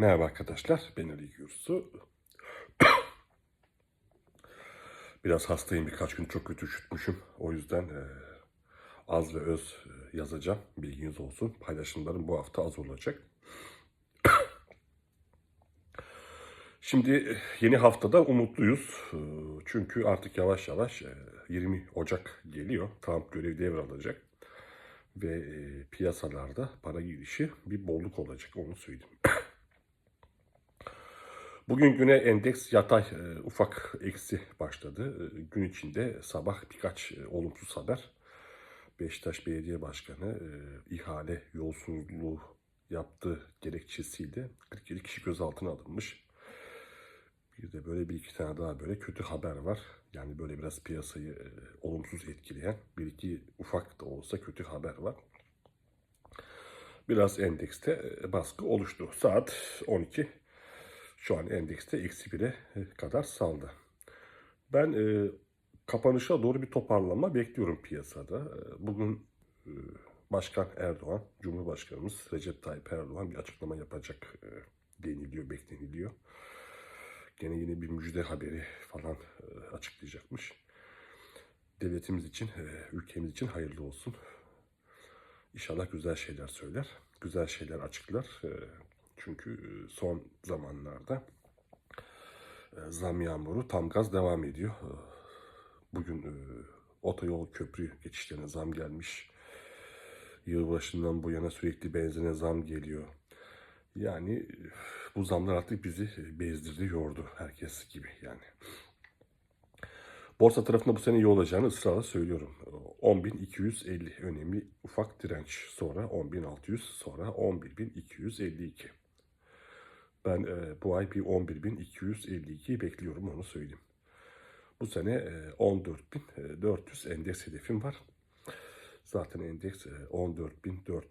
Merhaba arkadaşlar, ben Ali Gürsu. Biraz hastayım, birkaç gün çok kötü üşütmüşüm. O yüzden e, az ve öz e, yazacağım, bilginiz olsun. Paylaşımlarım bu hafta az olacak. Şimdi e, yeni haftada umutluyuz. E, Çünkü artık yavaş yavaş e, 20 Ocak geliyor. Trump görev devralacak. Ve piyasalarda para girişi bir bolluk olacak, onu söyleyeyim. Bugün güne endeks yatay e, ufak eksi başladı. E, gün içinde sabah birkaç e, olumsuz haber. Beşiktaş Belediye Başkanı e, ihale yolsuzluğu yaptığı gerekçesiyle 47 kişi gözaltına alınmış. Bir de böyle bir iki tane daha böyle kötü haber var. Yani böyle biraz piyasayı e, olumsuz etkileyen bir iki ufak da olsa kötü haber var. Biraz endekste e, baskı oluştu. Saat 12. Şu an endekste eksi 1'e kadar saldı. Ben e, kapanışa doğru bir toparlanma bekliyorum piyasada. E, Bugün e, Başkan Erdoğan, Cumhurbaşkanımız Recep Tayyip Erdoğan bir açıklama yapacak e, deniliyor, bekleniliyor. Gene yine bir müjde haberi falan e, açıklayacakmış. Devletimiz için, e, ülkemiz için hayırlı olsun. İnşallah güzel şeyler söyler, güzel şeyler açıklar. E, Çünkü e, son zamanlarda e, zam yağmuru tam gaz devam ediyor. E, Bugün otoyol köprü geçişlerine zam gelmiş. Yılbaşından bu yana sürekli benzine zam geliyor. Yani bu zamlar artık bizi bezdirdi, yordu herkes gibi yani. Borsa tarafında bu sene iyi olacağını ısrarla söylüyorum. 10.250 önemli ufak direnç. Sonra 10.600 sonra 11.252. Ben e, bu ay bir 11.252'yi bekliyorum onu söyleyeyim. Bu sene e, 14.400 endeks hedefim var. Zaten endeks e, 14.400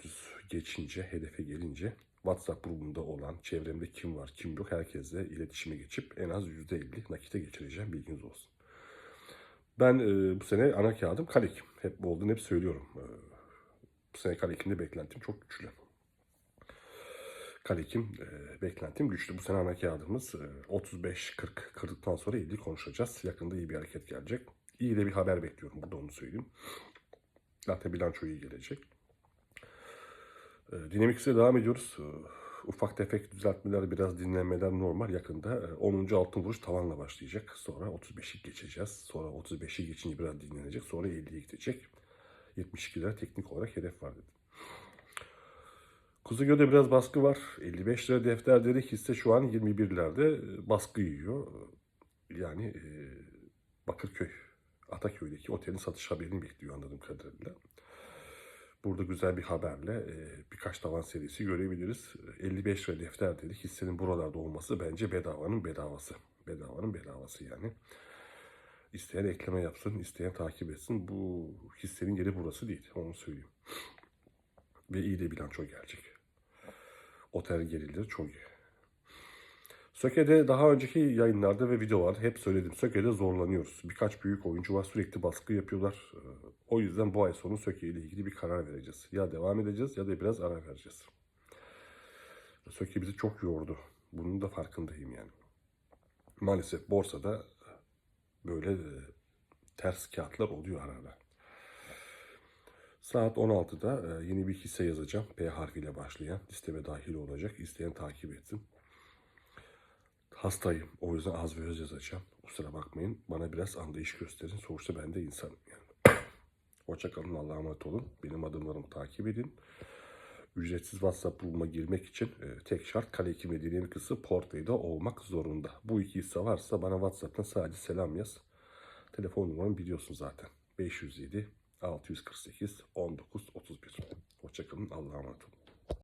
geçince, hedefe gelince WhatsApp grubunda olan, çevremde kim var kim yok herkesle iletişime geçip en az %50 nakite geçireceğim bilginiz olsun. Ben e, bu sene ana kağıdım Kalekim. Hep bu olduğunu hep söylüyorum. E, bu sene Kalekim'de beklentim çok güçlü. Kalekim e, beklentim güçlü. Bu sene ana kağıdımız e, 35-40 kırdıktan sonra 50 konuşacağız. Yakında iyi bir hareket gelecek. İyi de bir haber bekliyorum. Burada onu söyleyeyim. Zaten bilanço iyi gelecek. E, Dinamikse devam ediyoruz. E, Ufak tefek düzeltmeler, biraz dinlenmeler normal. Yakında e, 10. altın vuruş tavanla başlayacak. Sonra 35'i geçeceğiz. Sonra 35'i geçince biraz dinlenecek. Sonra 50'ye gidecek. 72 lira teknik olarak hedef var dedim. Kuzugöl'de biraz baskı var. 55 lira defterleri hisse şu an 21'lerde e, baskı yiyor. Yani e, Bakırköy, Ataköy'deki otelin satış haberini bekliyor anladığım kadarıyla. Burada güzel bir haberle e, birkaç tavan serisi görebiliriz. 55 lira defter dedik. Hissenin buralarda olması bence bedavanın bedavası. Bedavanın bedavası yani. İsteyen ekleme yapsın, isteyen takip etsin. Bu hissenin yeri burası değil. Onu söyleyeyim. Ve iyi de bilanço gelecek. Otel gelirleri çok iyi. Söke'de daha önceki yayınlarda ve videolarda hep söyledim. Söke'de zorlanıyoruz. Birkaç büyük oyuncu var sürekli baskı yapıyorlar. Ee, O yüzden bu ay sonu Söke ile ilgili bir karar vereceğiz. Ya devam edeceğiz ya da biraz ara vereceğiz. Söke bizi çok yordu. Bunun da farkındayım yani. Maalesef borsada böyle e, ters kağıtlar oluyor arada. Saat 16'da e, yeni bir hisse yazacağım. P harfiyle başlayan listeme dahil olacak. İsteyen takip etsin. Hastayım. O yüzden az ve öz yazacağım. Kusura bakmayın. Bana biraz anlayış gösterin. Sonuçta ben de insanım yani. Hoşçakalın. Allah'a emanet olun. Benim adımlarımı takip edin. Ücretsiz WhatsApp grubuma girmek için e, tek şart kale 2 medeni kısı Portlay'da olmak zorunda. Bu iki hisse varsa bana WhatsApp'tan sadece selam yaz. Telefon numaramı biliyorsun zaten. 507 648 19 31. Hoşçakalın. Allah'a emanet olun.